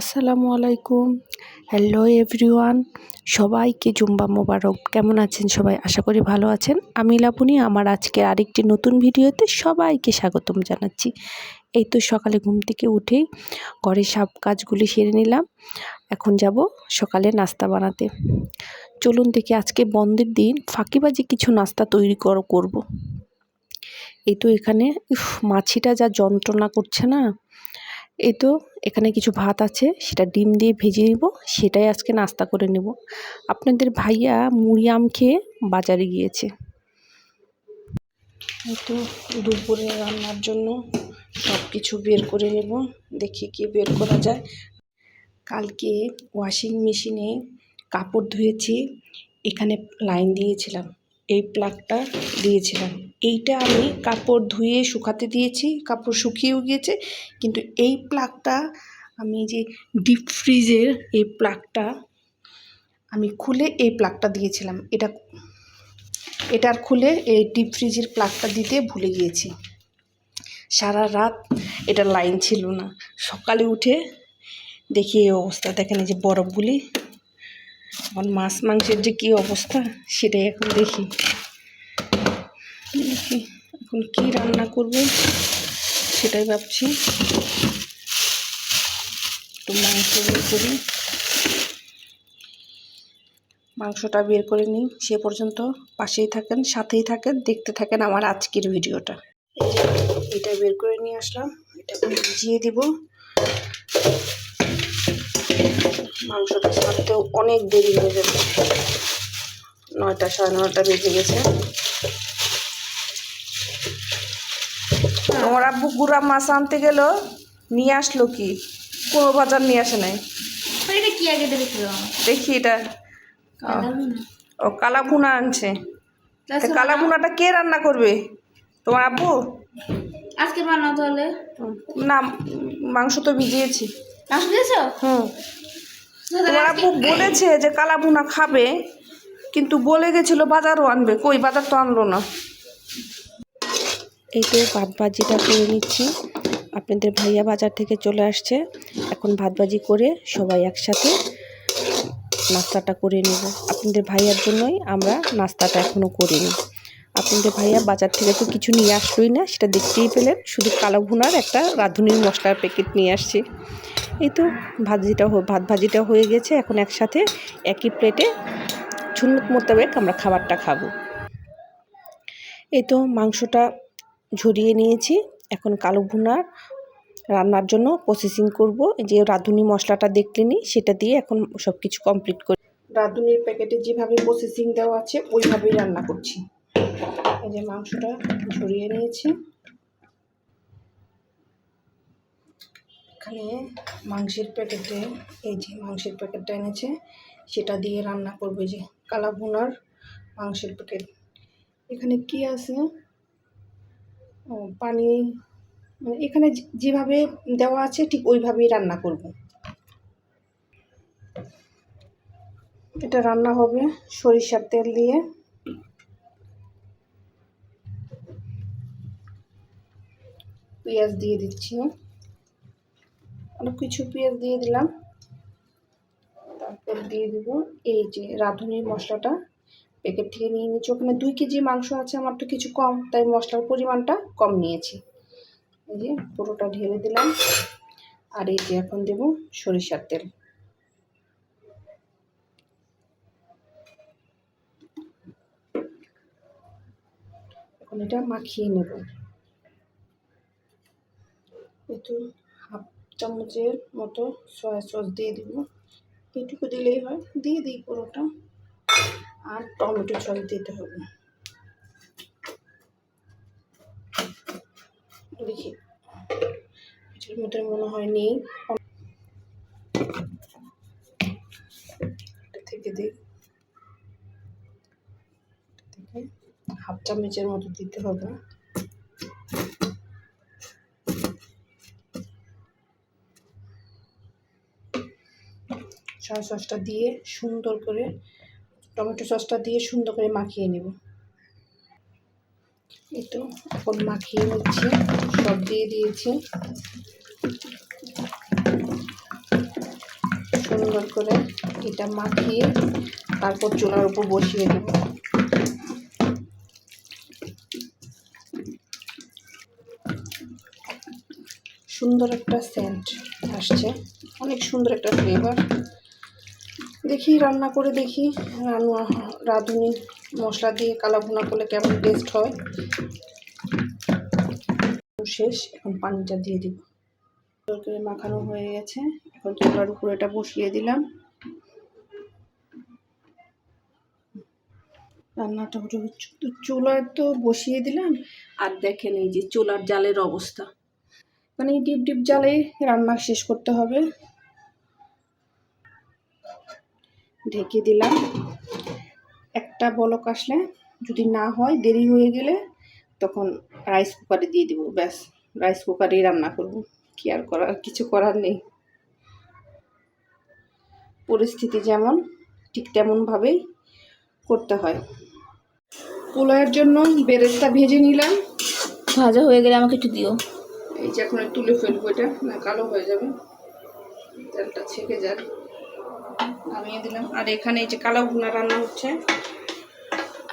আসসালামু আলাইকুম। Hello everyone সবাইকে জুম্বা মোবারক। কেমন আছেন সবাই? আশা করি ভালো আছেন। আমি লাবণী, আমার আজকে আরেকটি নতুন ভিডিওতে সবাইকে স্বাগতম জানাচ্ছি। এই তো সকালে ঘুম থেকে উঠেই ঘরের সব কাজগুলি সেরে নিলাম। এখন যাব সকালে নাস্তা বানাতে। চলুন দেখি আজকে বন্ধের দিন, ফাঁকিবাজি কিছু নাস্তা তৈরি কর, করব। এই তো এখানে মাছিটা যা যন্ত্রণা করছে না? এই তো এখানে কিছু ভাত আছে, সেটা ডিম দিয়ে ভেজে নিব, সেটাই আজকে নাস্তা করে নেব। আপনাদের ভাইয়া মুড়ি আম খেয়ে বাজারে গিয়েছে। তো দুপুরে রান্নার জন্য সব কিছু বের করে নেব, দেখি কি বের করা যায়। কালকে ওয়াশিং মেশিনে কাপড় ধুয়েছি, এখানে লাইন দিয়েছিলাম, এই প্লাগটা দিয়েছিলাম। এইটা আমি কাপড় ধুয়ে শুকাতে দিয়েছি, কাপড় শুকিয়েও গিয়েছে, কিন্তু এই প্লাগটা আমি যে ডিপ ফ্রিজের এই প্লাগটা আমি খুলে এই প্লাগটা দিয়েছিলাম। এটা এটার খুলে এই ডিপ ফ্রিজের প্লাগটা দিতে ভুলে গিয়েছি। সারা রাত এটা লাইন ছিল না। সকালে উঠে দেখি এই অবস্থা। দেখেন এই যে বরফগুলি। আমার মাছ মাংসের যে কী অবস্থা, সেটাই এখন দেখি। এখন কী রান্না করব, সেটাই ভাবছি। একটু মাংস বের করি। মাংসটা বের করে নিই, সে পর্যন্ত পাশেই থাকেন, সাথেই থাকেন, দেখতে থাকেন আমার আজকের ভিডিওটা। এটা বের করে নিয়ে আসলাম এটা ভিজিয়ে দিব। মাংসটা ছাড়তেও অনেক দেরি হয়ে যাবে নয়টা সাড়ে নয়টা বেজে গেছে। আমার আব্বু গুড়া মাছ আনতে গেল নিয়ে আসলো কি? কোনো বাজার নিয়ে আসে নাই। কি আগে দেখি এটা। ও কালা ভুনা আনছে। কালা ভুনাটা কে রান্না করবে? তোমার আব্বু? আজকে বানাও তাহলে। না মাংস তো ভিজিয়েছি। মাংস হুম। তোমার আব্বু বলেছে যে কালা ভুনা খাবে কিন্তু বলে গেছিল বাজারও আনবে। কই বাজার তো আনলো না। এই তো ভাত ভাজিটা করে নিচ্ছি। আপনাদের ভাইয়া বাজার থেকে চলে আসছে। এখন ভাত ভাজি করে সবাই একসাথে নাস্তাটা করে নেব। আপনাদের ভাইয়ার জন্যই আমরা নাস্তাটা এখনও করিনি। আপনাদের ভাইয়া বাজার থেকে তো কিছু নিয়ে আসলোই না, সেটা দেখতেই পেলেন। শুধু কালো ভুনার একটা রাঁধুনির মশলার প্যাকেট নিয়ে আসছে। এই তো ভাজিটা ভাত ভাজিটা হয়ে গেছে। এখন একসাথে একই প্লেটে সুন্নত মোতাবেক আমরা খাবারটা খাব। এই তো মাংসটা ঝরিয়ে নিয়েছি। এখন কালো ভুনার রান্নার জন্য প্রসেসিং করব। যে রাঁধুনি মশলাটা দেখলেনি সেটা দিয়ে এখন সব কিছু কমপ্লিট করি। রাঁধুনির প্যাকেটে যেভাবে প্রসেসিং দেওয়া আছে, ওইভাবেই রান্না করছি। এই যে মাংসটা ঝরিয়ে নিয়েছি। এখানে মাংসের প্যাকেটে, এই যে মাংসের প্যাকেটটা এনেছে, সেটা দিয়ে রান্না করবে। যে কালা ভুনার মাংসের প্যাকেট। এখানে কি আছে? পানি মানে এখানে যেভাবে দেওয়া আছে ঠিক ওইভাবেই রান্না করব। এটা রান্না হবে সরিষার তেল দিয়ে। পেঁয়াজ দিয়ে দিচ্ছি। অনেক কিছু পেঁয়াজ দিয়ে দিলাম। তারপর দিয়ে দিব এই যে রাঁধুনির মশলাটা। প্যাকেট থেকে নিয়ে নিচ্ছি ওখানে দুই কেজি মাংস আছে, আমার তো কিছু কম, তাই মশলার পরিমাণটা কম নিয়েছি। এই যে পুরোটা ঢেলে দিলাম। আর এই যে এখন দেব সরিষার তেল। এখন এটা মাখিয়ে নেব। একটু হাফ চামচের মতো সয়া সস দিয়ে দিব। এটুকু দিলেই হয়, দিয়ে দিই পুরোটা। আর টমেটো সস দিতে হবে। দেখি এটার মধ্যে মনে হয় নেই থেকে দিই। হাফ চামচের মতো দিতে হবে। সয়া সসটা দিয়ে সুন্দর করে টমেটো সসটা দিয়ে সুন্দর করে মাখিয়ে নেব। এই তো এখন মাখিয়ে নিচ্ছি, সব দিয়ে দিয়েছি। সুন্দর করে এটা মাখিয়ে তারপর চুলার উপর বসিয়ে দেব। সুন্দর একটা সেন্ট আসছে, অনেক সুন্দর একটা ফ্লেভার দেখি, রান্না করে দেখি। রান্না রাঁধুনি, মশলা দিয়ে কালা করলে কেমন টেস্ট হয়। শেষ, এখন পানিটা দিয়ে দিব। সুন্দর করে মাখানো হয়ে গেছে। এখন চুলার উপরে এটা বসিয়ে দিলাম। রান্নাটা হচ্ছে তো চুলায় তো বসিয়ে দিলাম। আর দেখেন এই যে চুলার জালের অবস্থা। মানে ডিপ ডিপ জালে রান্না শেষ করতে হবে। ঢেকে দিলাম। একটা বলক আসলে যদি না হয় দেরি হয়ে গেলে তখন রাইস কুকারে দিয়ে দিব। ব্যাস রাইস কুকারেই রান্না করব। কি আর করার কিছু করার নেই। পরিস্থিতি যেমন ঠিক তেমনভাবেই করতে হয়। পোলাওয়ের জন্য বেরেস্তা ভেজে নিলাম। ভাজা হয়ে গেলে আমাকে একটু দিও। এই যে এখন তুলে ফেলব এটা না কালো হয়ে যাবে। তেলটা ছেঁকে যাক। নামিয়ে দিলাম। আর এখানে এই যে কালো ভুনা রান্না হচ্ছে।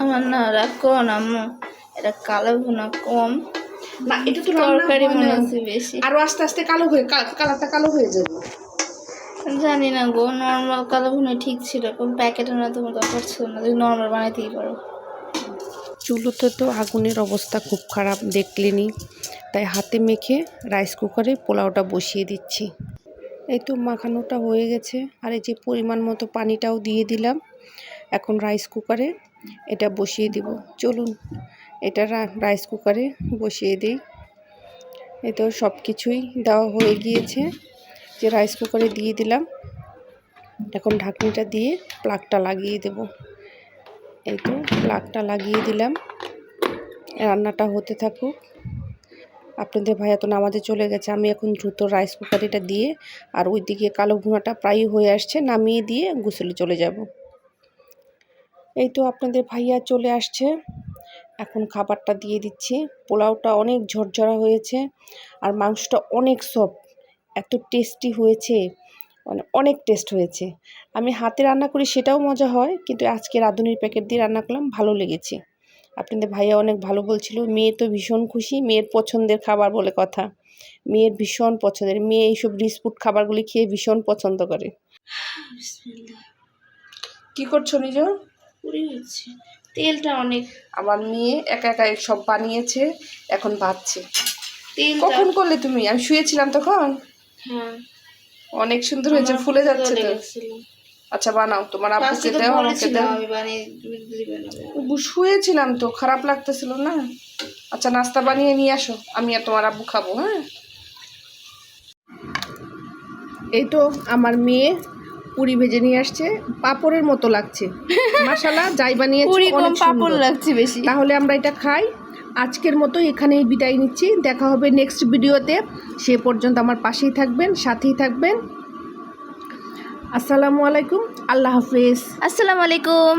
আমার না রাগ না আম্মু। এটা কালো ভুনা কম। না এটা তো তরকারি রান্না মনে হচ্ছে বেশি। আরও আস্তে আস্তে কালো হয়ে কালারটা কালো হয়ে যাবে। জানি না গো নর্মাল কালো ভুনা ঠিক ছিল কোন প্যাকেটে না তোমার দরকার ছিল না তুমি নর্মাল বানাইতেই পারো। চুলোতে তো আগুনের অবস্থা খুব খারাপ দেখলেনি তাই হাতে মেখে রাইস কুকারে পোলাওটা বসিয়ে দিচ্ছি। এই তো মাখানোটা হয়ে গেছে। আর এই যে পরিমাণ মতো পানিটাও দিয়ে দিলাম এখন রাইস কুকারে এটা বসিয়ে দিব। চলুন, এটা রাইস কুকারে বসিয়ে দিই। এই তো সব কিছুই দেওয়া হয়ে গিয়েছে। যে রাইস কুকারে দিয়ে দিলাম। এখন ঢাকনিটা দিয়ে প্লাগটা লাগিয়ে দেবো। এই তো প্লাগটা লাগিয়ে দিলাম। রান্নাটা হতে থাকুক। আপনাদের ভাইয়া তো নামাজে চলে গেছে, আমি এখন দ্রুত রাইস কুকারিটা দিয়ে আর ওই দিকে কালো ভুনাটা প্রায় হয়ে আসছে, নামিয়ে দিয়ে গুসলে চলে যাব। এই তো আপনাদের ভাইয়া চলে আসছে, এখন খাবারটা দিয়ে দিচ্ছি। পোলাওটা অনেক ঝরঝরা হয়েছে আর মাংসটা অনেক সফট এত টেস্টি হয়েছে মানে অনেক টেস্ট হয়েছে। আমি হাতে রান্না করি সেটাও মজা হয়, কিন্তু আজকে রাঁধুনির প্যাকেট দিয়ে রান্না করলাম, ভালো লেগেছে। আপনাদের ভাইয়া অনেক ভালো বলছিল মেয়ে তো ভীষণ খুশি মেয়ের পছন্দের খাবার বলে কথা। মেয়ের ভীষণ পছন্দের মেয়ে এইসব রিসপুট খাবারগুলি খেয়ে ভীষণ পছন্দ করে। কি করছ নিজ তেলটা অনেক। আমার মেয়ে একা একা সব বানিয়েছে এখন ভাবছে তেলটা কখন করলে তুমি? আমি শুয়েছিলাম তখন। হ্যাঁ। অনেক সুন্দর হয়েছে ফুলে যাচ্ছে তো। আচ্ছা বানাও তোমার আব্বুকে দাও আমাকে দাও বানিয়ে শুয়েছিলাম তো খারাপ লাগতেছিল না? আচ্ছা নাস্তা বানিয়ে নিয়ে আসো আমি আর তোমার আব্বু খাব হ্যাঁ? এই তো আমার মেয়ে পুরি ভেজে নিয়ে আসছে পাপড়ের মতো লাগছে। মাশালা যাই বানিয়েছে পুরি কম অনেক পাপড় লাগছে বেশি। তাহলে আমরা এটা খাই। আজকের মতো এখানেই বিদায় নিচ্ছি। দেখা হবে নেক্সট ভিডিওতে সে পর্যন্ত আমার পাশেই থাকবেন সাথেই থাকবেন। আসসালামু আলাইকুম আল্লাহ হাফিজ। আসসালামু আলাইকুম।